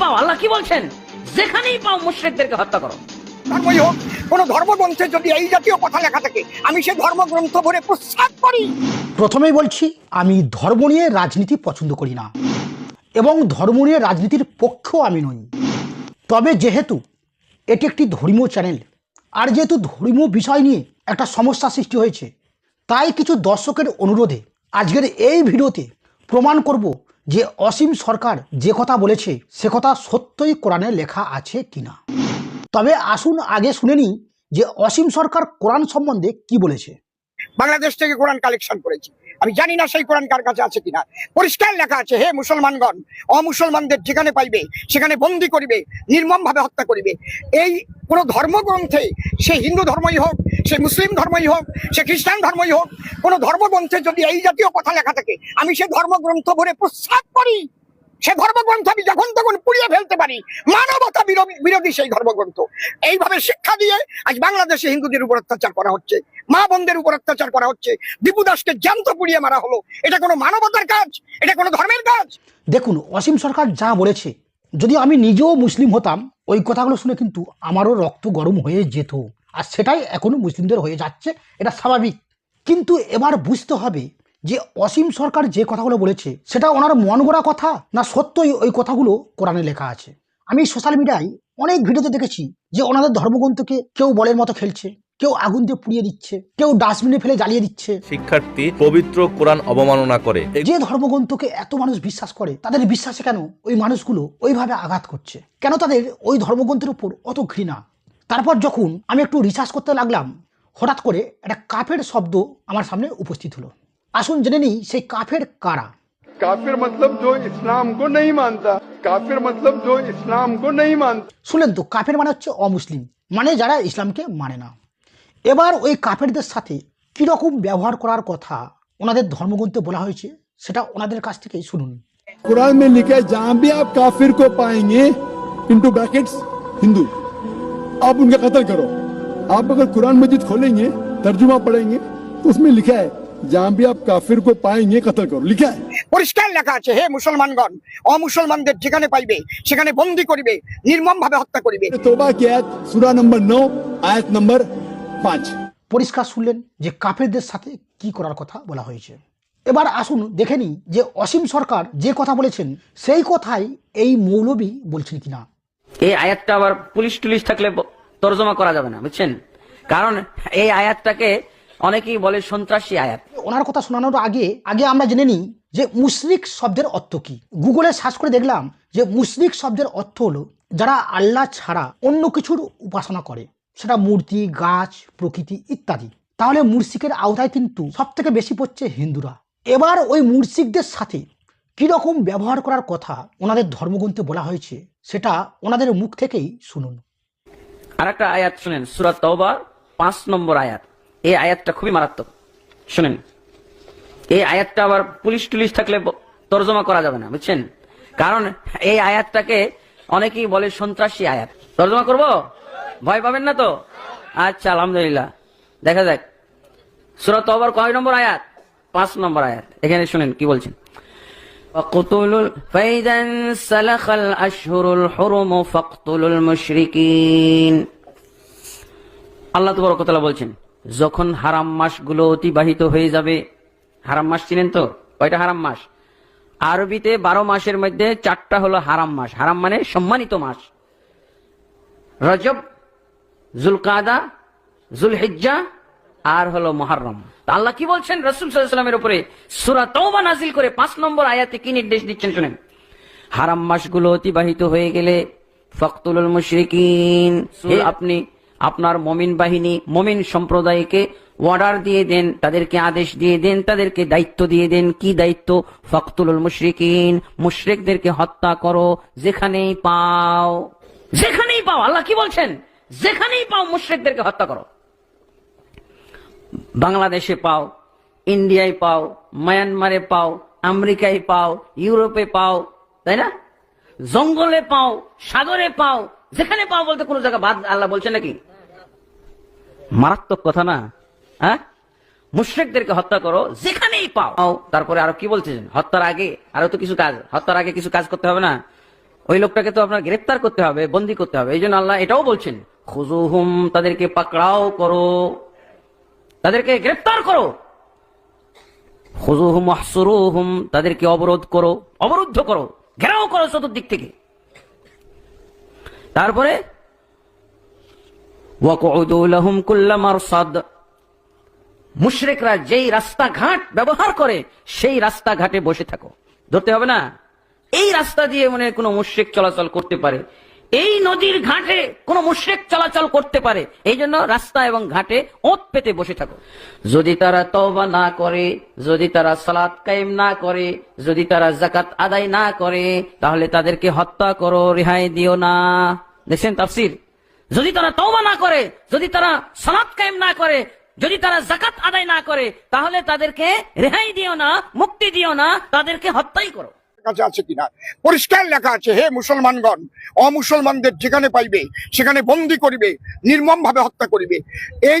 পাও আল্লাহ কি বলছেন? যেখানেই পাও মুশ্রিকদেরকে হত্যা করো। ধর্মই হোক কোন ধর্মগ্রন্থে যদি এই জাতীয় কথা লেখা থাকে আমি সে ধর্মগ্রন্থ ভরে প্রস্তাব করি। প্রথমেই বলছি আমি ধর্ম নিয়ে রাজনীতি পছন্দ করি না। এবং ধর্ম নিয়ে রাজনীতির পক্ষেও আমি নই। তবে যেহেতু এটি একটি ধর্মীয় চ্যানেল আর যেহেতু ধর্মীয় বিষয় নিয়ে একটা সমস্যা সৃষ্টি হয়েছে তাই কিছু দর্শকের অনুরোধে আজকের এই ভিডিওতে প্রমাণ করব যে অসীম সরকার যে কথা বলেছে, সে কথা সত্যই কোরআনে লেখা আছে কিনা। তবে আসুন আগে শুনে যে অসীম সরকার কোরআন সম্বন্ধে কি বলেছে। বাংলাদেশ থেকে কোরআন কালেকশন করেছি। আমি জানি না সেই কোরআন কার কাছে আছে কিনা। পরিষ্কার লেখা আছে, হে মুসলমানগণ, অমুসলমানদের যেখানে পাইবে, সেখানে বন্দি করিবে, নির্মমভাবে হত্যা করিবে। এই কোন ধর্মগ্রন্থে সে হিন্দু ধর্মই হোক সে মুসলিম ধর্মই হোক, সে খ্রিস্টান ধর্মই হোক, কোন ধর্মগ্রন্থে যদি এই জাতীয় কথা লেখা থাকে, আমি সে ধর্মগ্রন্থ ভরে প্রস্তাব করি। সে ধর্মগ্রন্থ আমি যখন তখন পুড়িয়ে ফেলতে পারি। মানবতা বিরোধী সেই ধর্মগ্রন্থ। এইভাবে শিক্ষা দিয়ে আজ বাংলাদেশে হিন্দুদের উপর অত্যাচার করা হচ্ছে, মা বোনদের উপর অত্যাচার করা হচ্ছে, দীপু দাসকে জ্যান্ত পুড়িয়ে মারা হলো। এটা কোনো মানবতার কাজ, এটা কোনো ধর্মের কাজ। দেখুন, অসীম সরকার যা বলেছে, যদি আমি নিজেও মুসলিম হতাম, ওই কথাগুলো শুনে কিন্তু আমারও রক্ত গরম হয়ে যেত। আর সেটাই এখনও মুসলিমদের হয়ে যাচ্ছে এটা স্বাভাবিক। কিন্তু এবার বুঝতে হবে যে অসীম সরকার যে কথাগুলো বলেছে সেটা ওনার মন গড়া কথা না সত্যই ওই কথাগুলো কোরআনে লেখা আছে? আমি সোশ্যাল মিডিয়ায় অনেক ভিডিওতে দেখেছি যে ওনাদের ধর্মগ্রন্থকে কেউ বলের মতো খেলছে কেউ আগুন দিয়ে পুড়িয়ে দিচ্ছে কেউ ডাস্টবিনে ফেলে জ্বালিয়ে দিচ্ছে। শিক্ষার্থী পবিত্র কোরআন অবমাননা করে। যে ধর্মগ্রন্থকে এত মানুষ বিশ্বাস করে তাদের বিশ্বাসে কেন ওই মানুষগুলো ওইভাবে আঘাত করছে? কেন তাদের ওই ধর্মগ্রন্থের উপর অত ঘৃণা? তারপর যখন আমি একটু রিসার্চ করতে লাগলাম হঠাৎ করে একটা কাফের শব্দ আমার সামনে উপস্থিত হলো। আসুন জেনে নিই সেই কাফের কারা। কাফের মতলব জো ইসলাম কো নেই মানতা। কাফের মতলব জো ইসলাম কো নেই মানতা। শুনলেন তো কাফের মানে হচ্ছে অমুসলিম মানে যারা ইসলামকে মানে না। এবার ওই কাফেরদের সাথে কীরকম ব্যবহার করার কথা ওনাদের ধর্মগ্রন্থে বলা হয়েছে সেটা ওনাদের কাছ থেকেই শুনুন। কোরআন মে লিখে যা ভি আপ কাফির কো পাएंगे ইনটু ব্র্যাকেটস হিন্দু। आप उनका कत्ल करो आप अगर कुरान मजिद खोलेंगे तर्जुमा पढ़ेंगे तो उसमें लिखा है जहां भी आप काफिर को पाएंगे कत्ल करो लिखा है পরিষ্কার লেখা আছে হে মুসলমানগণ অমুসলমানদের যেখানে পাইবে সেখানে বন্দি করিবে নির্মম ভাবে হত্যা করিবে तोबा की आयत सूरा नंबर नौ आयत नंबर पाँच পরিষ্কার শুনলেন যে কাফেরদের সাথে কি করার কথা বলা হয়েছে এবার আসুন দেখে নিই যে অসীম সরকার যে কথা বলেছেন সেই কথাই এই মৌলবী বলছেন কিনা এই আয়াতটা আবার পুলিশ টুলিশ থাকলে তর্জমা করা যাবে না, বুঝছেন? কারণ এই আয়াতটাকে অনেকেই বলে সন্ত্রাসী আয়াত। ওনার কথা শোনানোর আগে আগে আমরা জেনে নিই যে মুশরিক শব্দের অর্থ কি। গুগলে সার্চ করে দেখলাম যে মুশরিক শব্দের অর্থ হলো যারা আল্লাহ ছাড়া অন্য কিছুর উপাসনা করে। সেটা মূর্তি, গাছ, প্রকৃতি ইত্যাদি। তাহলে মুর্শিকের আওতায় কিন্তু সব থেকে বেশি পড়ছে হিন্দুরা। এবার ওই মুর্শিকদের সাথে কীরকম ব্যবহার করার কথা ওনাদের ধর্মগ্রন্থে বলা হয়েছে, সেটা ওনাদের মুখ থেকেই শুনুন। আর একটা আয়াত শুনেন সুরাত তওবা পাঁচ নম্বর আয়াত। এই আয়াতটা খুবই মারাত্মক। শুনেন, এই আয়াতটা আবার পুলিশ টুলিশ থাকলে তর্জমা করা যাবে না, বুঝছেন? কারণ এই আয়াতটাকে অনেকেই বলে সন্ত্রাসী আয়াত। তর্জমা করব? ভয় পাবেন না তো? আচ্ছা আলহামদুলিল্লাহ। দেখা যাক। সুরাত তওবার কয় নম্বর আয়াত? পাঁচ নম্বর আয়াত। এখানে শুনেন কি বলছেন। فاقتلوا فإذا انسلخ الأشهر الحرم فاقتلوا المشركين আল্লাহ তবরকতলা বলছেন যখন হারাম মাসগুলো অতিবাহিত হয়ে যাবে হারাম মাস চিনেন তো কয়টা হারাম মাস আরবিতে বারো মাসের মধ্যে চারটা হলো হারাম মাস হারাম মানে সম্মানিত মাস রজব জুলকাদা জুলহিজ্জা আর হলো মহারম আল্লাহ কি বলছেন? রসুল সাল্লামের উপরে সুরা তওবা নাজিল করে পাঁচ নম্বর আয়াতে কি নির্দেশ দিচ্ছেন শুনেন? হারাম মাসগুলো অতিবাহিত হয়ে গেলে ফখতুল মুশরিকিন আপনি আপনার মমিন বাহিনী মমিন সম্প্রদায়কে অর্ডার দিয়ে দেন তাদেরকে আদেশ দিয়ে দেন তাদেরকে দায়িত্ব দিয়ে দেন। কি দায়িত্ব? ফখতুল মুশরিকিন মুশরিকদেরকে হত্যা করো যেখানেই পাও। যেখানেই পাও আল্লাহ কি বলছেন? যেখানেই পাও মুশরিকদেরকে হত্যা করো। বাংলাদেশে পাও, ইন্ডিয়ায় পাও, মায়ানমারে পাও, আমেরিকায় পাও, ইউরোপে পাও, তাই না? জঙ্গলে পাও, সাগরে পাও, যেখানে পাও বলতে কোনো জায়গা বাদ আল্লাহ বলছে নাকি? মারাত্মক কথা না? হ্যাঁ? মুশ্রেকদেরকে হত্যা করো, যেখানেই পাও। তারপরে আরও কি বলছেন হত্যার আগে আরও তো কিছু কাজ, হত্যার আগে কিছু কাজ করতে হবে না। ওই লোকটাকে তো আপনার গ্রেফতার করতে হবে, বন্দি করতে হবে, এই জন্য আল্লাহ এটাও বলছেন খুজুহুম তাদেরকে পাকড়াও করো। তাদেরকে গ্রেফতার করো। তাদেরকে অবরোধ করো, অবরুদ্ধ করো, ঘেরাও করো চতুর্দিক থেকে। তারপরে মুশরিকরা যেই রাস্তাঘাট ব্যবহার করে, সেই রাস্তাঘাটে বসে থাকো। ধরতে হবে না? এই রাস্তা দিয়ে মানে কোনো মুশরিক চলাচল করতে পারে। এই নদীর ঘাটে কোনো মুশরিক চলাচল করতে পারে। এই জন্য রাস্তা এবং ঘাটে ওত পেতে বসে থাকো। যদি তারা তওবা না করে, যদি তারা সালাত কায়েম না করে, যদি তারা জাকাত আদায় না করে, তাহলে তাদেরকে হত্যা করো, রেহাই দিও না। দেখছেন তাফসির? যদি তারা তওবা না করে, যদি তারা সালাত কায়েম না করে, যদি তারা জাকাত আদায় না করে, তাহলে তাদেরকে রেহাই দিও না, মুক্তি দিও না, তাদেরকে হত্যাই করো। কাছে আছে কিনা? পরিষ্কার লেখা আছে, হে মুসলমানগণ, অমুসলমানদের যেখানে পাইবে, সেখানে বন্দি করিবে নির্মম ভাবে হত্যা করিবে। এই